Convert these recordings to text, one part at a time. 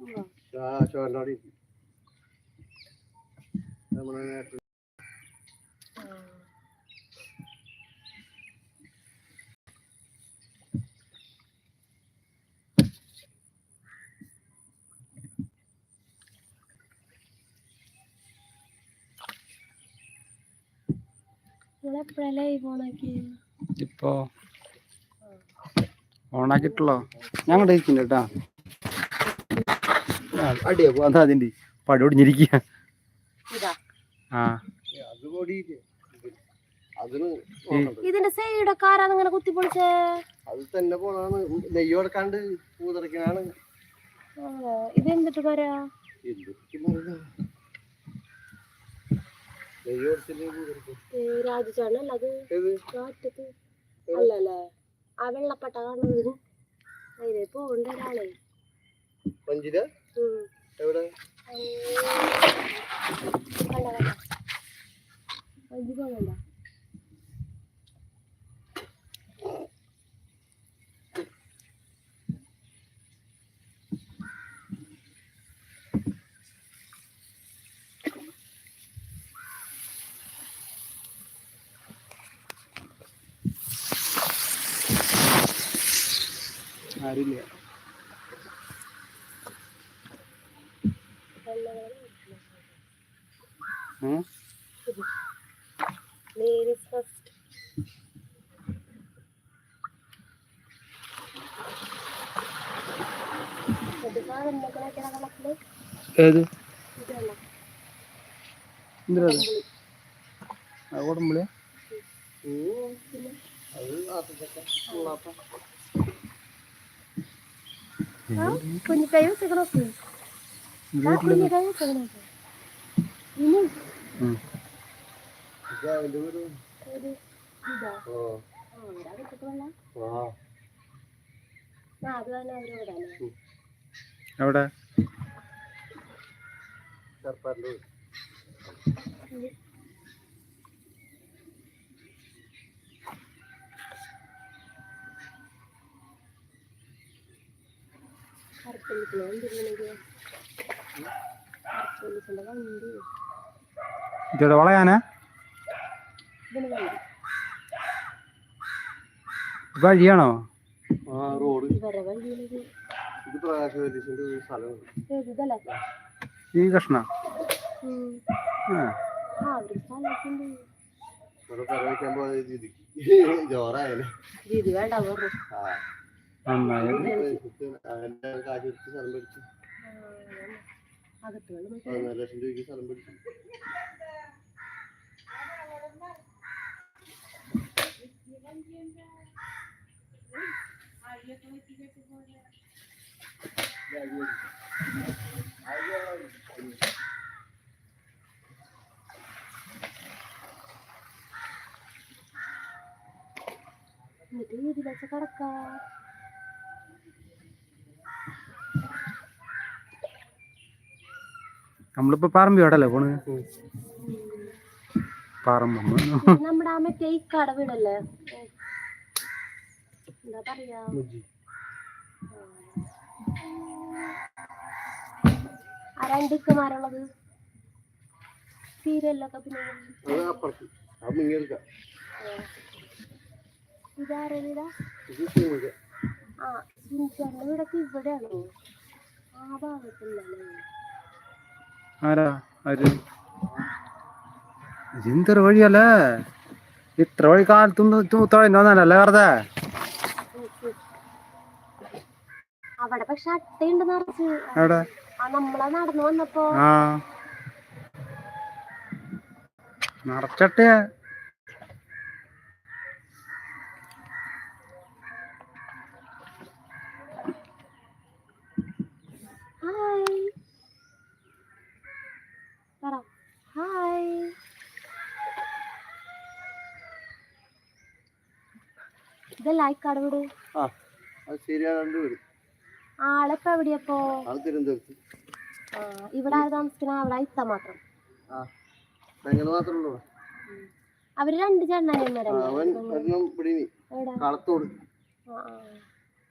ഉവ്വ. ആ ചോരനോടി നമ്മളെ നേരത്തെ ആ. നിങ്ങളെപ്പോഴല്ലേ ഈ ഫോണാക്കി ഇപ്പോ ഓണാക്കിട്ടുള്ളോ ഞാൻ ഇവിടെ ഇരിക്കുന്നു കേട്ടാ. അടിയാ അതാ അതിന്റെ പടി ഒടിഞ്ഞിരിക്കുക ഇതാ. ആ. ഇതിന്റെ സൈഡൊക്കെ ആരാന്ന് ഇങ്ങനെ കുത്തി പൊളിച്ചേ? അത് തന്നെ പോണാണ് നെയ്യ് കൊടുക്കാണ്ട് പൂതറയ്ക്കാനാണ് ഇത് എന്തിട്ട് പറയാ രാജചാണല്ല അത്? കാറ്റത്ത്. അല്ലല്ലേ? ఆ వెళ్ళ పటాలను ఇది రేపు ఉండరాలి మంచిదా ఎవడ మంచిగా കളത്തിൽ ഏത്? എന്തിനാ അത് കൊടുമ്പളേ അത് ആത്തച്ചക്ക ഉള്ളാത്ത ആ ആ ഇവിടെ വെച്ചിട്ടുള്ള. ആ. ആ അത് തന്നെ അവരോടാണ് എവിടെ? ചെറുപ്പാന്റെ വണ്ടിയിലേക്ക് ഇത് പ്രകാശ് വലിച്ചിന്റെ ഒരു സ്ഥലമാണ്. ഏത് ഇതല്ലേ? ഈ കഷ്ണ? ഉം. ആ. ആ അവർക്ക് സ്ഥലത്തുണ്ട് ഇവിടെ പെര വയ്ക്കാൻ പോയ രീതി ജോറായാലേ പതിനാല് ലക്ഷം രൂപയ്ക്ക് സ്ഥലം പിടിച്ചു. എന്നിട്ട് രീതി വെച്ച കിടക്കാ. നമ്മളിപ്പോ പറമ്പി എവിടല്ലേ പോണ്? പറമ്പ് നമ്മുടെ ആ മറ്റേ ഇക്കാടെ വീടല്ലേ? ഏ. എന്താ പറയാ? മുജി. ആ രണ്ട് ഇക്കമാരുള്ളത്. സീരിയലൊക്കെ പിന്നെ അത് അപ്പുറത്ത്. അത് മുങ്ങിയെടുക്കാം ഇതാരെ വീടാ ഇത്? ആ സിൻചാറിന്റെ വീടൊക്കെ ഇവിടെയാണോ. ആ ഭാഗത്തുള്ളല്ലേ ആരാ? ആര്? ഇതെന്തൊരു വഴിയല്ലേ? ഇത്ര വഴി കാലത്തൊന്നും വന്നാലല്ലേ വെറുതെ? അവിടെ പക്ഷെ അട്ടയുണ്ട് നിറച്ച്. എവിടെ? ആ നമ്മളെ നടന്നു വന്നപ്പോ. ആ. നിറച്ചട്ടയാ. ഇതല്ല ഇക്കാട് വീട് ആളെപ്പോ എവിടെയപ്പോ? ഇവിടെ ആര് താമസിക്കണ? അവിടെ ഇത്ത മാത്രം. അവർ രണ്ട് ഇവിടെ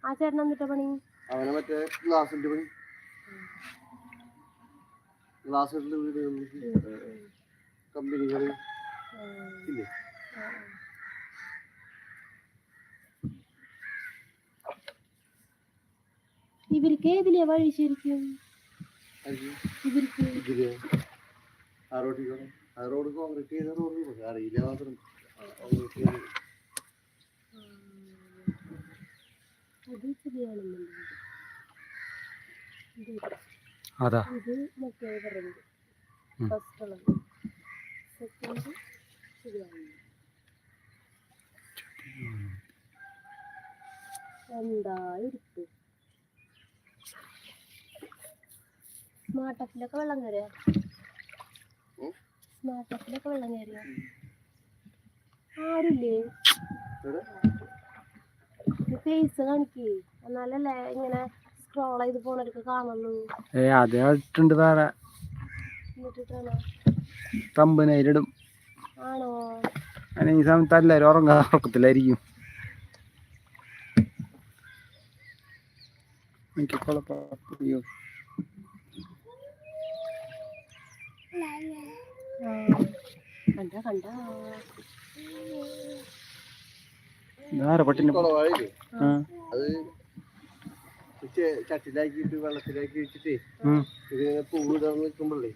ആ ചേട്ടൻ എന്നിട്ട പണി? അവനെ മറ്റേ ഗ്ലാസിന്റെ പണി. ഗ്ലാസ് കമ്പനികൾ ഇവർക്ക് ഏതിലെ വഴി ശരിക്കും? റോഡ് കോൺക്രീറ്റ് ചെയ്ത റോഡ് അറിയില്ല മാത്രം. കോൺക്രീറ്റ് ചെയ്ത് അത് ശരിയാണെന്നുണ്ട് ഇത് അതാ. ഇത് മറ്റേ പറയുന്നത്. ഫസ്റ്റ് ഉള്ളത് സെക്കൻഡ് ശരിയാണ് എന്താ ഇരിപ്പ് സ്മാർട്ട് അപ്പിലൊക്കെ വെള്ളം കയറിയോ. സ്മാർട്ട് അപ്പിലൊക്കെ വെള്ളം കയറിയോ ആരില്ലേ? ഫേസ് കാണിക്കേ. എന്നാലല്ലേ ഇങ്ങനെ സ്ക്രോൾ ചെയ്ത് പോണവർക്ക് കാണുള്ളൂ. ഏ അത് ഇട്ടുണ്ട് വേറെ. തമ്പനയിലിടും ആണോ? ഈ സമയത്ത് എല്ലാവരും ഉറങ്ങാ ഉറക്കത്തിലായിരിക്കും. എനിക്ക് കുഴപ്പം അയ്യോ ആ. കണ്ട കണ്ട? വേറെ പട്ടിനെ കുളവാഴില്ലേ ആ. അത് ചെ- ചട്ടിലാക്കിയിട്ട് വെള്ളത്തിലാക്കി വെച്ചിട്ട്. ഇതിങ്ങനെ പൂവ് ഇടർന്ന് നിൽക്കുമ്പോഴേ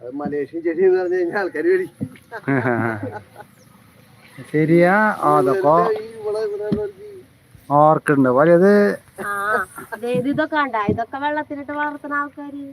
അത് മലേഷ്യൻ ചെടി എന്ന് പറഞ്ഞു കഴിഞ്ഞാൽ ആൾക്കാർ വേടി ശരിയാ അതപ്പോ ആ അതായത് ഇതൊക്കെ കണ്ട? ഇതൊക്കെ വെള്ളത്തിലിട്ട് വളർത്തുന്ന ആൾക്കാര്.